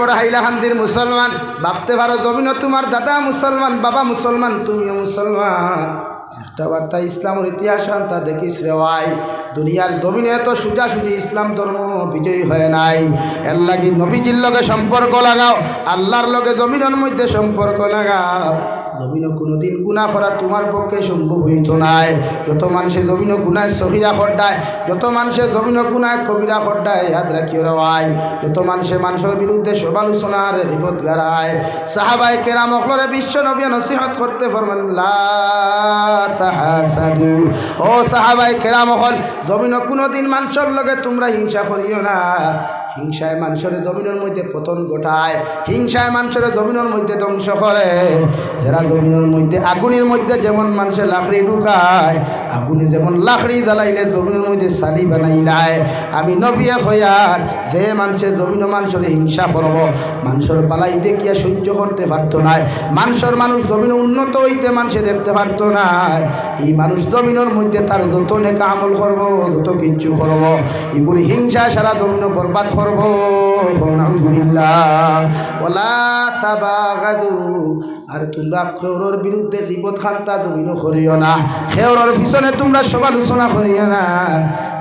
বড় হাইলাহান্দির মুসলমান। ভাবতে পারো জমিনও তোমার দাদা মুসলমান, বাবা মুসলমান, তুমিও মুসলমান। একটা বার্তা, ইসলামের ইতিহাস তা দেখিস রে ভাই। দুনিয়ার জমিনে এত সোজাসুজি ইসলাম ধর্ম বিজয়ী হয় নাই। এর লাগি নবীজির লগে সম্পর্ক লাগাও, আল্লাহর লগে জমিনের মধ্যে সম্পর্ক লাগাও। জমিনও কোনোদিন গুণা করা তোমার পক্ষে সম্ভব হইত নাই। যত মানুষের জমিনও গুণায় সহিরা খড্ডায় যত মানুষের জমিনও গুণায় কবিরা খড্ডায় ইয়াদ রাখিও রায় যত মানুষের মানুষের বিরুদ্ধে সমালোচনার বিপদ গারায় সাহাবাই কেরাম অখলরে বিশ্ব নবী নসিহত করতে ফরমান ও সাহাবাই কেরাম অখল জমিনও কোনোদিন মানুষের লগে তোমরা হিংসা করিও না। হিংসায় মানুষের জমিনের মধ্যে পতন ঘটায়, হিংসায় মানুষের জমিনের মধ্যে ধ্বংস করে। যারা জমিনের মধ্যে, আগুনের মধ্যে যেমন মানুষের লাকড়ি ঢুকায় আগুনে যেমন লাকড়ি জ্বালাইলে জমিনের মধ্যে সালি বানাইলায়। আমি নবিয়া হইয়ার, যে মানুষের জমিন মানুষের হিংসা করব, মানুষের পালাই দেখিয়া সহ্য করতে পারতো না মানুষের মানুষ জমিন উন্নত হইতে মানুষে দেখতে পারতো না এই মানুষ জমিনের মধ্যে তার যত নেকা আমল করব, যত কিচ্ছু করব এগুলি হিংসা সারা জমিন বরবাদ করব। তাবাগাদু, আর তোমরা খেওরর বিরুদ্ধে জীবত খান্তা জমিনও করিও না। খেওরর পিছনে তোমরা সমালোচনা করিও না।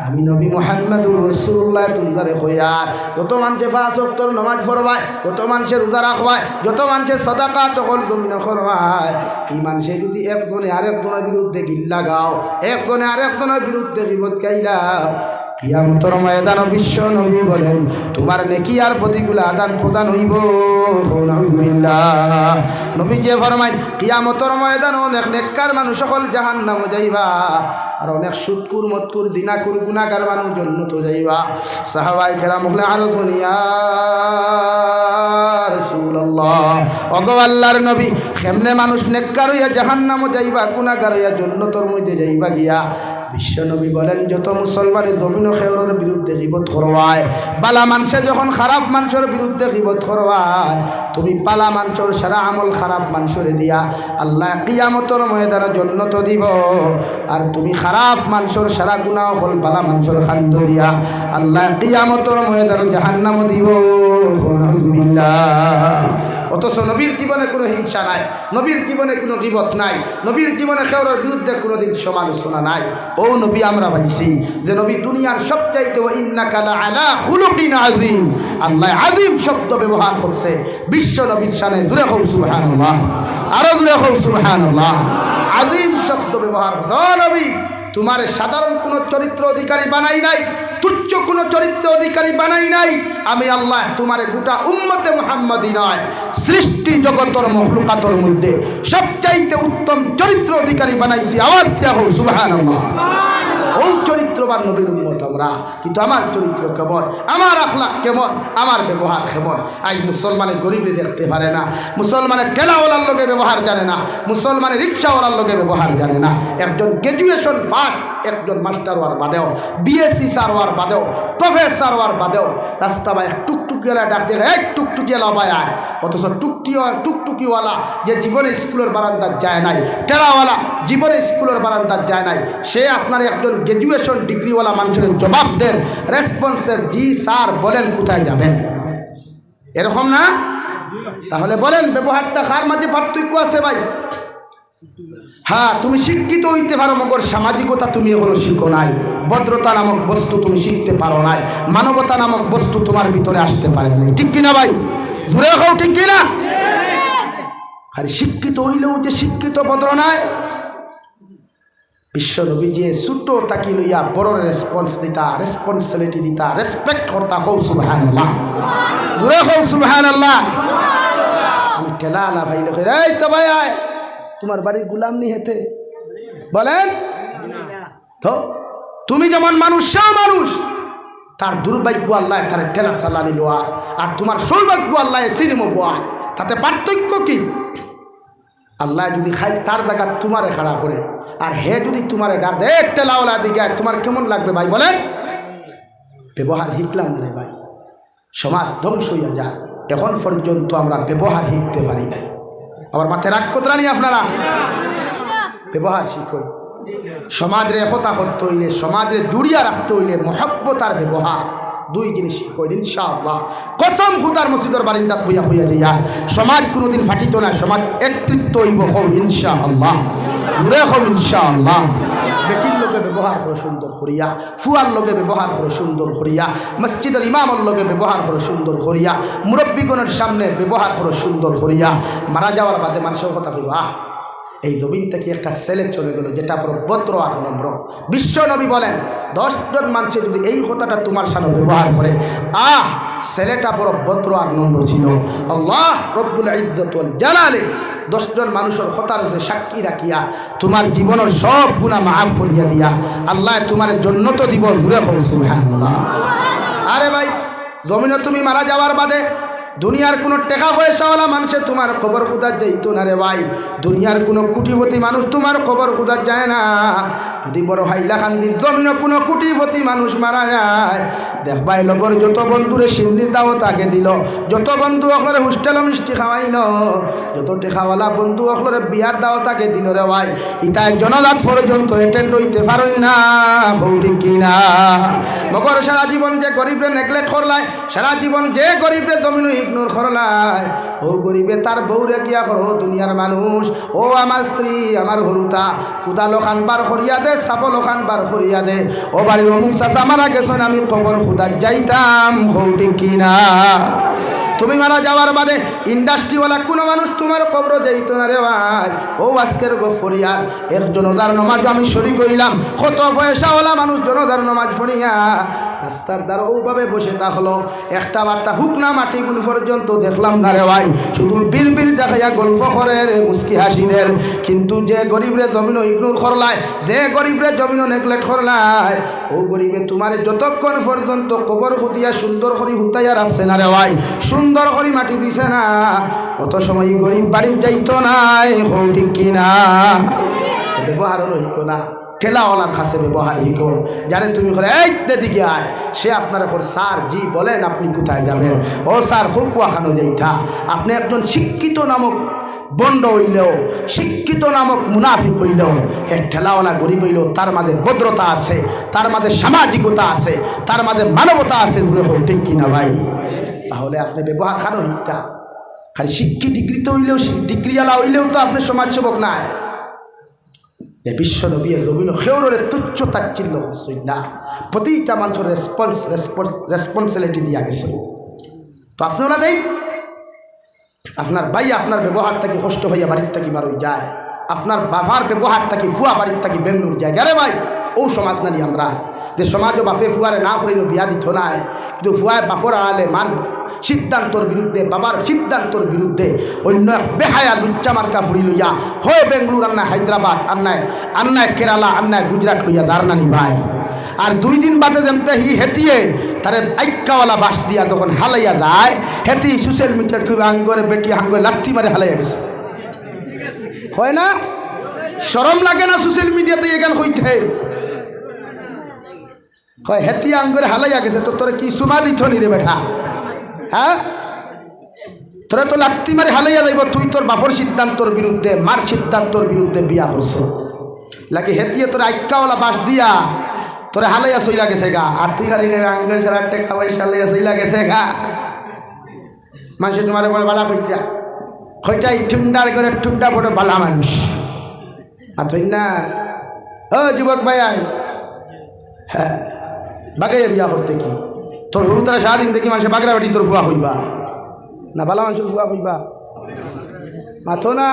আমি নবী মোহাম্মদুর রসুল্লাহ তোমরা রেখো ইয়ার যত মানুষে ফাঁস অক্তর নমাজ পড়বায়, যত মানুষের রোজা রাখবায়, যত মানুষের সদাকা তখন জমিন করবায় এই মানুষে যদি একজনে আরেকজনের বিরুদ্ধে গিল্লা গাও, একজনে আরেকজনের বিরুদ্ধে বিপদ গাইলাও কিয়ামতর ময়দান বিশ্ব নবী বলেন, তোমার নেকি আর প্রতিগুলো আদান প্রদান হইব নবী যে ফরমাই কিয়ামতর ময়দান অনেক নেককার মানুষ সকল জাহান নাম যাইবা, আর অনেক সুৎকুর মতকুর দিনাকুর গুণাকার মানুষ জন্য তো যাইবা। সাহাবাই খেরা মুখলে আরও ধনিয়া রসুল্লাহ অগো নবী, কেমনে মানুষ নেককার হইয়া জাহান নাম যাইবা গুণাকার হইয়া জন্য তোর মধ্যে যাইবা গিয়া? বিশ্বনবী বলেন, যত মুসলমানের জমিন খেওরের বিরুদ্ধে জীবত করবায় বালা মানুষে যখন খারাপ মানুষের বিরুদ্ধে জীবত করবায় তুমি পালা মানুষের সারা আমল খারাপ মানুষের দিয়া আল্লাহ কিয়ামতর ময়দানে জন্নত দিব। আর তুমি খারাপ মানুষের সারা গুণা হল বালা মানুষের খান্দ দিয়া আল্লাহ কিয়ামতর ময়দানে জাহান্নাম দিব। আলহামদুলিল্লাহ অথচ নবীর জীবনে কোনো হিংসা নাই, নবীর জীবনে কোনো গিবত নাই, নবীর জীবনে খেওয়ার বিরুদ্ধে কোনোদিন সমালোচনা নাই। ও নবী, আমরা পাইছি যে নবী দুনিয়ার সবচাইতে ও ইন্না কালা আলা হুলুকিন আজিম আল্লাহ আজিম শব্দ ব্যবহার করছে, বিশ্ব নবীর সানে দূরে হৌ সুবহানাল্লাহ। আরও দূরে হৌ সুবহানাল্লাহ। আজিম শব্দ ব্যবহার করছে। ও নবী, তোমার সাধারণ কোনো চরিত্র অধিকারী বানাই নাই কোনো চরিত্র অধিকারী বানাই নাই। আমি আল্লাহ তোমার গোটা উম্মতে মোহাম্মদী নয় সৃষ্টি জগতর মহলুকাতর মধ্যে সবচাইতে উত্তম চরিত্র অধিকারী বানাইছি। দেওয়া হোক সুবাহান ওই চরিত্রবান নবীর উন্মত আমরা। কিন্তু আমার চরিত্র কেমন? আমার আখলাখ কেমন? আমার ব্যবহার কেমন? আজ মুসলমানের গরিবে দেখতে পারে না। মুসলমানের ঠেলাওয়ালার লোকে ব্যবহার জানে না। মুসলমানের রিক্সাওয়ালার লোকে ব্যবহার জানে না। একজন গ্র্যাজুয়েশন ফার্স্ট একজন মাস্টার হওয়ার বাদেও বিএসসি স্যার হওয়ার বাদেও প্রফেসর হওয়ার বাদেও রাস্তা বাই টুকটুকিওয়ালা ডাক দেখে এক টুকটুকিওয়ালা বাই আয়। অথচ টুকটি টুকটুকিওয়ালা যে জীবনে স্কুলের বারান্দার যায় নাই টেরাওয়ালা জীবনে স্কুলের বারান্দার যায় নাই, সে আপনার একজন গ্র্যাজুয়েশন ডিগ্রিওয়ালা মানুষের জবাব দেন রেসপন্সের জি স্যার, বলেন কোথায় যাবেন? এরকম না? তাহলে বলেন, ব্যবহারটা কার মাঝে পার্থক্য আছে ভাই? হ্যাঁ তুমি শিক্ষিত হইতে পারো, মগর সামাজিকতা তুমি এখনও শিখো নাই। ভদ্রতা নামক বস্তু তুমি শিখতে পারো নাই। মানবতা নামক বস্তু তোমার ভিতরে আসতে পারে নাই। ঠিক কিনা ভাই? ঘুরে খাও ঠিক কিনা? খালি শিক্ষিত হইলেও যে শিক্ষিত ভদ্র নাই। বিশ্ব নবী যে ছোট তাকি লইয়া বড় রেসপন্স দিতা রেসপন্সিবিলিটি দিতা রেসপেক্ট করতা হৌ সুবহান আল্লাহ ঘুরে হৌ সুবহান আল্লাহ আমি ঠেলা আলা ভাই লোক এই তো ভাই, আয়। তোমার বাড়ির গুলাম নি হেতে বলেন? তো, তুমি যেমন মানুষ সে মানুষ। তার দুর্ভাগ্য আল্লাহ তার ঠেলা সালানি লোয়া, আর তোমার সৌভাগ্য আল্লাহ সিনেম বোয়া তাতে পার্থক্য কি? আল্লাহ যদি খাই, তার জায়গা তোমারে খাড়া করে, আর হে যদি তোমারে ডাক দে টেলাওয়ালা দিকে, তোমার কেমন লাগবে ভাই? বলেন। ব্যবহার শিখলাম রে ভাই। সমাজ ধ্বংস হইয়া যায় এখন পর্যন্ত আমরা ব্যবহার শিখতে পারি নাই। আবার মাথায় রাগ কোতরা নি আপনারা? ব্যবহার শিখো সমাজরে একতা করতে হইলে সমাজরে জুড়িয়া রাখতে হইলে মহব্বতার ব্যবহার। দুই জিনিস কই ইনশাআল্লাহ। কসম খুদার মসজিদের বারিন্দাত বইয়া হইয়া দিয়া সমাজ কোনোদিন ফাটিত না সমাজ একত্রিত হইব হোক ইনশাআল্লাহ। ঘুরে হও ইনশাআল্লাহ। বেটির লোকে ব্যবহার করে সুন্দর করিয়া, ফুয়ার লোকে ব্যবহার করে সুন্দর করিয়া, মসজিদের ইমামর লোকে ব্যবহার করে সুন্দর করিয়া, মুরব্বীগণের সামনে ব্যবহার করে সুন্দর করিয়া, মারা যাওয়ার বাদে মানুষের কথা কইব আহ, এই জমিন থেকে একটা ছেলে চলে গেল, যেটা ভদ্র আর নম্র। বিশ্ব নবী বলেন দশজন মানুষের যদি এই কথাটা তোমার সামনে ব্যবহার করে, আহ, ছেলেটা বড় ভদ্র আর নম্র ছিল। আল্লাহ রব্বুল ইজ্জত ওয়াল জালালে দশজন মানুষের কথার উপরে সাক্ষী রাখিয়া। তোমার জীবনের সব গুণা মাফ করিয়া দিয়া। আল্লাহ তোমার জন্য তো দিব ঘুরে হোক হ্যাঁ আরে ভাই, জমিনে তুমি মারা যাওয়ার বাদে দুনিয়ার কোনো টেকা পয়সাওয়ালা মানুষে তোমার খবর খুদার যাইতো না রে ভাই। দুনিয়ার কোনো কুটিপতি মানুষ তোমার খবর খুদার যায় না। যদি বড় হাইলাকান্দির জমিনে কোনো কুটিপতি মানুষ মারা যায়। দেখবাই লগর, যত বন্ধুরে শিবনির দাওয়াত আগে দিল, যত বন্ধু অকলরে হোস্টেল মিষ্টি খাওয়াইল, যত টেকাওয়ালা বন্ধু অকলরে বিয়ার দাওয়াত আগে দিল রে ভাই ইটা জনজাত পর্যন্ত এটেন্ড হইতে পারেন না, হৌরি কিনা। মগর সারা জীবন যে গরিবরে নেগলেক্ট করলাই সারা জীবন যে গরিবরে জমিন ইগনোর করলাই ও গরিবে, তার বউরে গিয়া করো দুনিয়ার মানুষ। ও আমার স্ত্রী, আমার হরুতা। কুদা লোখান বার করিয়া দে, সাপ লোখান বার করিয়া দে। ও বাড়ির অমুক চাষা মারা গেছেন, আমি খবর খুদা যাইতাম হৌটি কিনা? তুমি মারা যাওয়ার বাদে ইন্ডাস্ট্রিওয়ালা কোনো মানুষ তোমার কবর যাইত না রে ভাই। ও আজকের গফরিয়ার, এক জনদার নমাজ আমি সরি কইলাম কত পয়সাওয়ালা মানুষ জনদার নমাজ ফরিয়া রাস্তার দ্বার ওভাবে বসে থাকল। একটা বার্তা হুক না মাটি গুণ পর্যন্ত দেখলাম না রে ভাই। শুধু বিল বিল দেখাইয়া গল্প করে রে মুস্কি হাসিদের। কিন্তু যে গরিবরে জমিন ইগনোর করলায়, যে গরিবরে জমিন নেগলেক্ট করলায়, ও গরিবে তোমার যতক্ষণ পর্যন্ত কবর হুতিয়া সুন্দর করে হুতাইয়া রাখছে না রে ভাই। সুন্দর করে মাটি দিছে না। অত সময় গরিব বাড়ির যাইতো নাই হৌটি কিনা? ব্যবহার হইতো না। ঠেলাওয়ালার কাছে ব্যবহার হিকো যারে তুমি করে এই দিকে আয়। সে আপনার এখন স্যার জি, বলেন আপনি কোথায় যাবেন? ও স্যার হুকুয়া খানো যাইতা আপনি একজন শিক্ষিত নামক বন্ড হইলেও, শিক্ষিত নামক মুনাফিক হইলেও এর ঠেলাওয়ালা গরিব হইলেও, তার মাঝে ভদ্রতা আছে, তার মাঝে সামাজিকতা আছে, তার মাঝে মানবতা আছে ঘুরে হোক, ঠিক কিনা ভাই? তাহলে আপনি ব্যবহার খানো হিকটা খালি শিক্ষিত ডিগ্রিতে হইলেও ডিগ্রিওয়ালা হইলেও তো আপনি সমাজসেবক নাই। এ বিশ্ব নবী রবীন্দ্র সেউরের তুচ্ছ তাচ্ছিল্য হচ্ছই না প্রতিটা মানুষের রেসপন্স রেসপন্সিবিলিটি দিয়া গেছে। তো আপনারা দেই, আপনার ভাই, আপনার ব্যবহার থাকি কষ্ট হইয়া বাড়ির থাকি বারোই যায়। আপনার বাবার ব্যবহার থাকি ফুয়া বাড়ির থাকি বেঙ্গলোর যায়। গেলে ভাই, ও সমাজ নানি আমরা। যে সমাজও বাপে ফুয়ারে না করিল বিয়া দিত নাই। কিন্তু ফুয়ায় বাপর আড়ালে মার সিদ্ধান্তর বিরুদ্ধে, বাবার সিদ্ধান্তর বিরুদ্ধে অন্য বেহায়া লুচ্চা মার্কা ফুরি লইয়া, হয় বেঙ্গলোর আন্নায় হায়দ্রাবাদ, আন্নায় আন্নায় কেরালা, আন্নায় গুজরাট লইয়া দারনানি ভাই আর দুই দিন বাদে যেমতে হি হেতিয়ে তারে আইক্কাওয়ালা বাস দিয়া তখন হালাইয়া যায় হেতি সোশ্যাল মিডিয়াত খুব আঙ্গরে, বেটি আঙ্গরে লাথি মারে হালাইয়া গেছে। হয় না? সরম লাগে না সোশ্যাল মিডিয়াতে এখান হইতে হয় হেতি আঙ্গরে হালাইয়া গেছে, তো তোর কি সুমা দিছ নি রে বেঠা হ্যাঁ? তোরা তো লাত্তি মারি হালাইয়া যাইব, তুই তোর বাপর সিদ্ধান্তর বিরুদ্ধে, মার সিদ্ধান্তর বিরুদ্ধে বিয়া করছ লাগে হেতিয়ে তোর আইক্কাওয়ালা বাস দিয়া তোরে হালাইয়া সইলা গেছে গা। আর তুই খালি আঙ্গের সারা টেকা পয়সা হালাইয়া সইলা গেছে গা। মানুষ তোমার বলে বালা কইটা কইটাই ঠুন্ডার করে ঠুন্ডা বড় বালা মানুষ। আর তুই না? ও যুবক ভাই হ্যাঁ। বাগাইয়া বিয়া করতে কি? তোর হরু তারা সারাদিন দেখি মানুষের বাগড়া বাটি তোর ফুয়া হইবা। না, বালা মানুষের ফুয়া হইবা। মাথো না।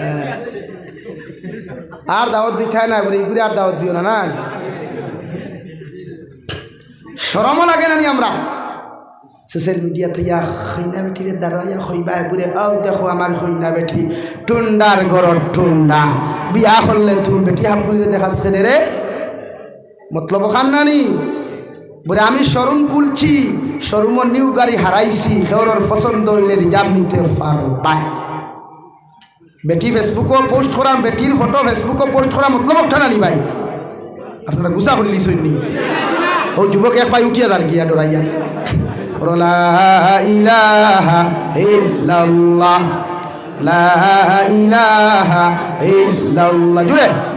হ্যাঁ। আর দাওয়াত দিতে হয় না বলে ইগুড়ি আর দাওয়াত দিও না না? সরমও লাগে না নি আমরা। সোশ্যাল মিডিয়া থেকে খৈনা বেঠিরে দাঁড়াইয়া খইবা বুড়ে আও দেখো আমার খৈনা বেঠি টুন্ডার গরর টুন্ডা। বিয়া করলে তুমি বেটি করলে দেখাস রে। মতলব খান নানি? বলে, আমি শোরুম খুলছি শোরুমর নিউ গাড়ি হারাইছি সেওর পছন্দ হইলে রিজার্ভ নিতে পারো পায় বেটি, ফেসবুকও পোস্ট করাম, বেটির ফটো ফেসবুকও পোস্ট করা মতলব ওঠা নানি ভাই। আপনারা গুছা করে লিছুন নি। ও যুবক এক পাই উঠিয়া দাঁড় গিয়া ডরাইয়া। লা ইলাহা ইল্লাল্লাহ, লা ইলাহা ইল্লাল্লাহ। জুড়ে।